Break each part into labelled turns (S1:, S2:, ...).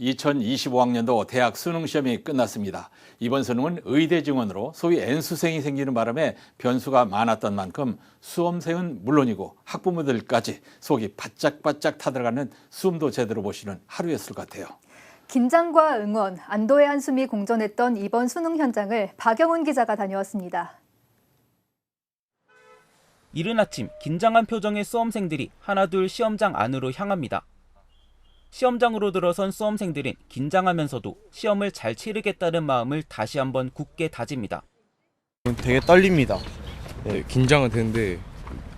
S1: 2025학년도 대학 수능 시험이 끝났습니다. 이번 수능은 의대 증원으로 소위 N수생이 생기는 바람에 변수가 많았던 만큼 수험생은 물론이고 학부모들까지 속이 바짝바짝 타들어가는 숨도 제대로 보시는 하루였을 것 같아요.
S2: 긴장과 응원, 안도의 한숨이 공존했던 이번 수능 현장을 박영훈 기자가 다녀왔습니다.
S3: 이른 아침 긴장한 표정의 수험생들이 하나둘 시험장 안으로 향합니다. 시험장으로 들어선 수험생들은 긴장하면서도 시험을 잘 치르겠다는 마음을 다시 한번 굳게 다집니다.
S4: 되게 떨립니다.
S5: 네, 긴장은 되는데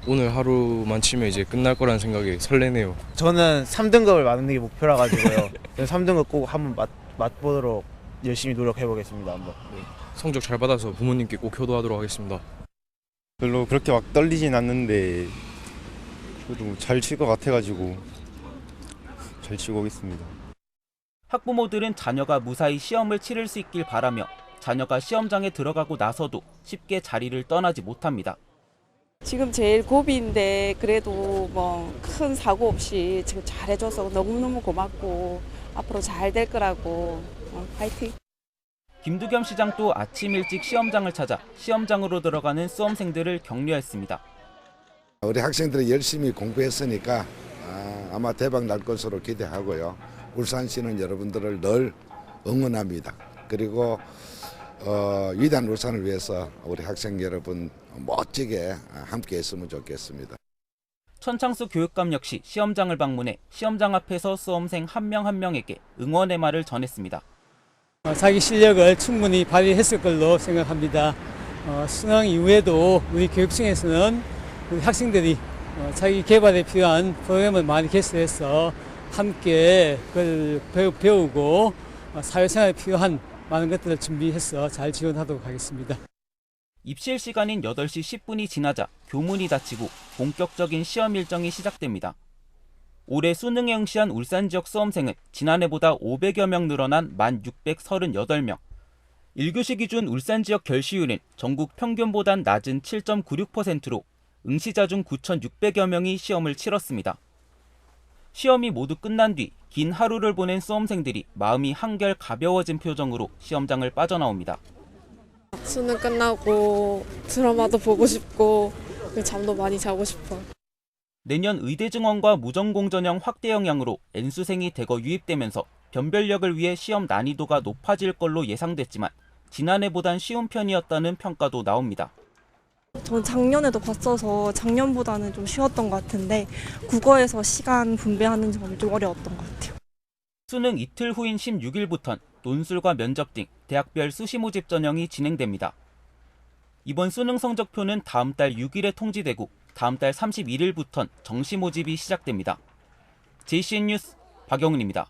S5: 오늘 하루만 치면 이제 끝날 거라는 생각에 설레네요.
S4: 저는 3등급을 맞는 게 목표라 가지고요. 3등급 꼭 한번 맛, 맛보도록 열심히 노력해 보겠습니다. 한번.
S5: 성적 잘 받아서 부모님께 꼭 효도하도록 하겠습니다.
S6: 별로 그렇게 막 떨리진 않는데 그래도 잘 칠 것 같아 가지고 잘 치고 오겠습니다.
S3: 학부모들은 자녀가 무사히 시험을 치를 수 있길 바라며 자녀가 시험장에 들어가고 나서도 쉽게 자리를 떠나지 못합니다.
S7: 지금 제일 고비인데 그래도 뭐 큰 사고 없이 지금 잘해줘서 너무너무 고맙고 앞으로 잘 될 거라고 어, 파이팅.
S3: 김두겸 시장도 아침 일찍 시험장을 찾아 시험장으로 들어가는 수험생들을 격려했습니다.
S8: 우리 학생들이 열심히 공부했으니까 아, 마 대박 날 것으로 기대하고요. 울산시는 여러분들을 늘 응원합니다. 그리고 어, 위대한 울산을 위해서 우리 학생 여러분 멋지게 함께 했으면 좋겠습니다.
S3: 천창수 교육감 역시 시험장을 방문해 시험장 앞에서 수험생 한 명 한 명에게 응원의 말을 전했습니다.
S9: 어, 자기 실력을 충분히 발휘했을 걸로 생각합니다. 어, 수능 이후에도 우리 교육청에서는 우리 학생들이 어, 자기 개발에 필요한 프로그램을 많이 개설해서 함께 그걸 배우, 배우고 어, 사회생활에 필요한 많은 것들을 준비해서 잘 지원하도록 하겠습니다.
S3: 입실 시간인 8시 10분이 지나자 교문이 닫히고 본격적인 시험 일정이 시작됩니다. 올해 수능에 응시한 울산 지역 수험생은 지난해보다 500여 명 늘어난 1,638명. 1교시 기준 울산 지역 결시율은 전국 평균보단 낮은 7.96%로 응시자 중 9,600여 명이 시험을 치렀습니다. 시험이 모두 끝난 뒤 긴 하루를 보낸 수험생들이 마음이 한결 가벼워진 표정으로 시험장을 빠져나옵니다.
S10: 수능 끝나고 드라마도 보고 싶고 잠도 많이 자고 싶어.
S3: 내년 의대 증원과 무전공 전형 확대 영향으로 N수생이 대거 유입되면서 변별력을 위해 시험 난이도가 높아질 걸로 예상됐지만 지난해보단 쉬운 편이었다는 평가도 나옵니다.
S10: 전 작년에도 봤어서 작년보다는 좀 쉬웠던 것 같은데 국어에서 시간 분배하는 점이 좀 어려웠던 것 같아요.
S3: 수능 이틀 후인 16일부턴 논술과 면접 등 대학별 수시 모집 전형이 진행됩니다. 이번 수능 성적표는 다음 달 6일에 통지되고 다음 달 31일부턴 정시 모집이 시작됩니다. JCN 뉴스 박영훈입니다.